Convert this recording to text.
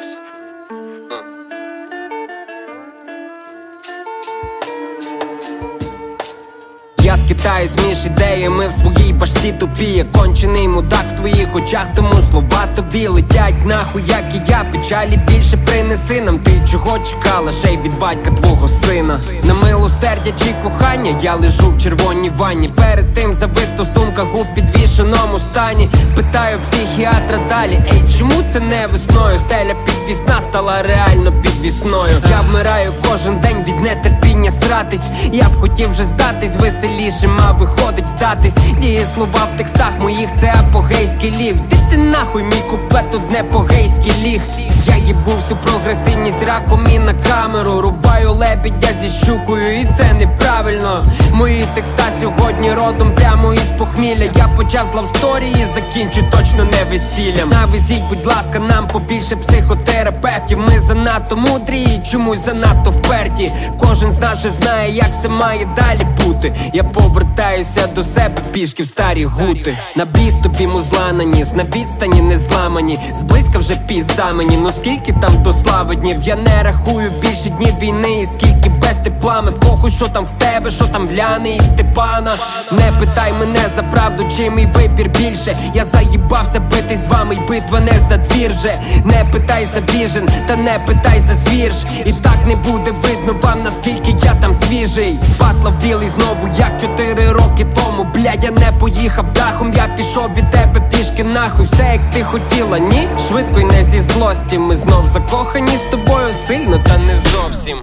Yes. Я з між ідеями в своїй башці тупі Я кончений мудак в твоїх очах, тому слова тобі летять нахуй, як і я печалі більше принеси нам ти чого чекала, ще й від батька твого сина. На милосердя чи кохання, я лежу в червоній ванні. Перед тим завис стосунках у підвішеному стані. Питаю психіатра далі, ей, чому це не весною стеля підвісна стала реально підвісною. Я вмираю кожен день від нетерпіння сратись. Я б хотів вже здатись веселішим, а виходить здатись. Дії слова в текстах моїх це апогейський лів Де ти нахуй мій куплет тут не по-гейський ліг. Я їбу всю прогресивність раком і на камеру. Рубаю лебідя зі щукою, і це неправильно. Мої текста сьогодні родом прямо із похмілля Я почав з лавсторії, закінчу точно не весіллям. Навезіть, будь ласка, нам побільше психотерапевтів. Ми занадто мудрі і чомусь занадто вперті. Кожен з нас вже знає, як все має далі бути. Я повертаюся до себе пішки в старі гути. На тобі музла наніс, на відстані не зламані. Зблизька вже пізда мені, ну скільки там до слави днів? Я не рахую більше днів війни, і скільки без теплами Похуй, що там в тебе, що там Ляни і Степана. Не питай мене за правду, чи мій вибір більше. Я заїбався битись з вами, й битва не за двір же Не питай за біжен, та не питай за звірш. І так не буде видно вам, наскільки я там свіжий. Батлав білий знову, як чотири роки тому. Блядь, я не поїхав дахом, я пішов від тебе пішки нахуй. Все як ти хотіла, ні? Швидко й не зі злості. Ми знов закохані з тобою сильно, та не зовсім